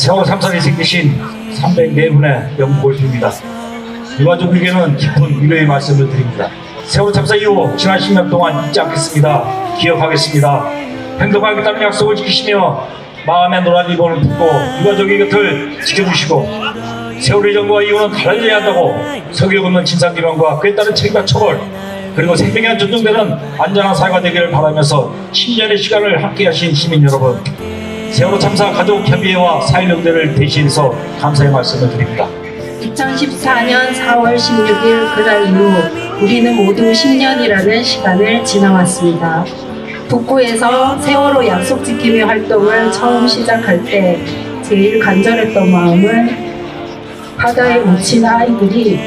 세월 삼선이 생기신 304분의 영고십입니다. 유가족에게는 깊은 위로의 말씀을 드립니다. 세월 참사 이후 지난 10년 동안 잊지 않겠습니다. 기억하겠습니다. 행동하겠다는 약속을 지키시며 마음의 노란 리본을 풀고 유가족의 곁을 지켜주시고 세월의 전과 이후는 달라져야 한다고 석유 없는 진상규명과 그에 따른 책임과 처벌 그리고 생명이 존중되는 안전한 사회가 되기를 바라면서 10년의 시간을 함께하신 시민 여러분 세월호 참사 가족 협의회와 사회명대를 대신해서 감사의 말씀을 드립니다. 2014년 4월 16일 그날 이후 우리는 모두 10년이라는 시간을 지나왔습니다. 북구에서 세월호 약속 지킴이 활동을 처음 시작할 때 제일 간절했던 마음은 바다에 묻힌 아이들이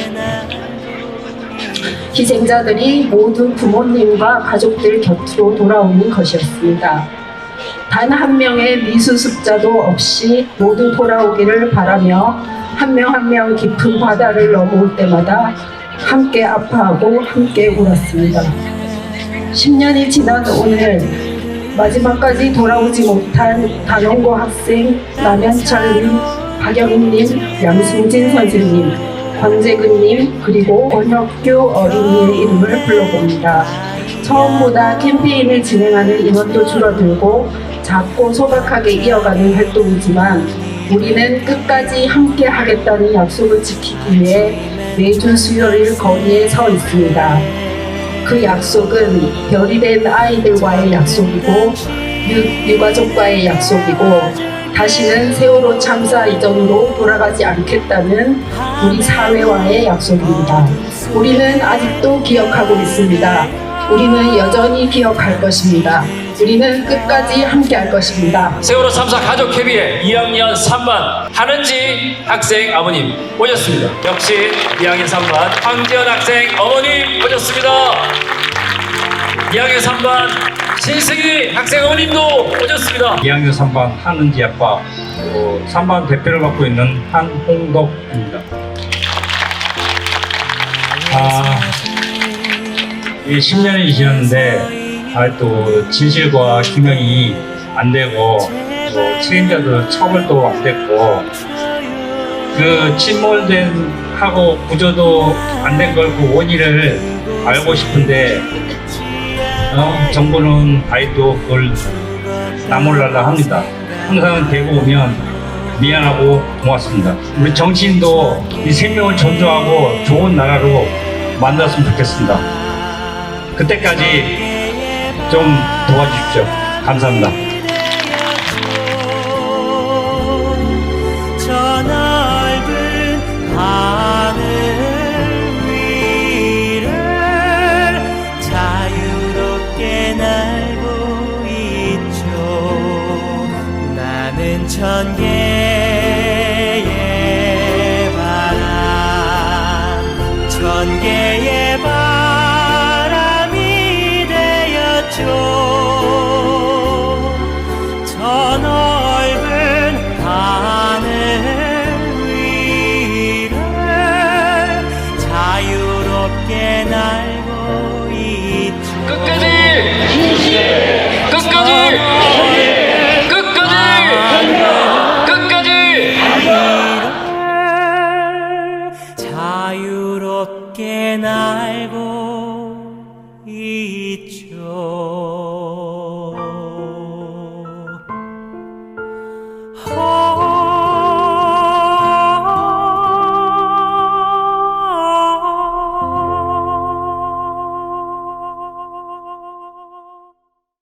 희생자들이 모두 부모님과 가족들 곁으로 돌아오는 것이었습니다. 단 한 명의 미수습자도 없이 모두 돌아오기를 바라며 한 명 한 명 깊은 바다를 넘어올 때마다 함께 아파하고 함께 울었습니다. 10년이 지난 오늘 마지막까지 돌아오지 못한 단원고 학생 남현철님, 박영님, 양승진 선생님, 권재근님 그리고 권혁규 어린이의 이름을 불러봅니다. 처음보다 캠페인을 진행하는 인원도 줄어들고 작고 소박하게 이어가는 활동이지만 우리는 끝까지 함께 하겠다는 약속을 지키기 위해 매주 수요일 거리에 서 있습니다. 그 약속은 별이 된 아이들과의 약속이고 유, 유가족과의 약속이고 다시는 세월호 참사 이전으로 돌아가지 않겠다는 우리 사회와의 약속입니다. 우리는 아직도 기억하고 있습니다. 우리는 여전히 기억할 것입니다. 우리는 끝까지 함께 할 것입니다. 세월호 참사 가족 협의회 2학년 3반 한은지 학생 아버님 오셨습니다. 역시 2학년 3반 황지연 학생 어머님 오셨습니다. 2학년 3반 신승희 학생 어머님도 오셨습니다. 2학년 3반 한은지 아빠, 어, 3반 대표를 맡고 있는 한홍덕입니다. 아, 이 10년이 지났는데 아직도 진실과 규명이 안 되고 또 책임자들 처벌도 안 됐고 그 침몰된 하고 구조도 안 된 걸 그 원인을 알고 싶은데 어, 정부는 아직도 그걸 나몰라라 합니다. 항상 대구 오면 미안하고 고맙습니다. 우리 정치인도 이 생명을 존중하고 좋은 나라로 만들었으면 좋겠습니다. 그때까지 좀 도와주십시오. 감사합니다. 천개의 바람 천개의 바람 되 秋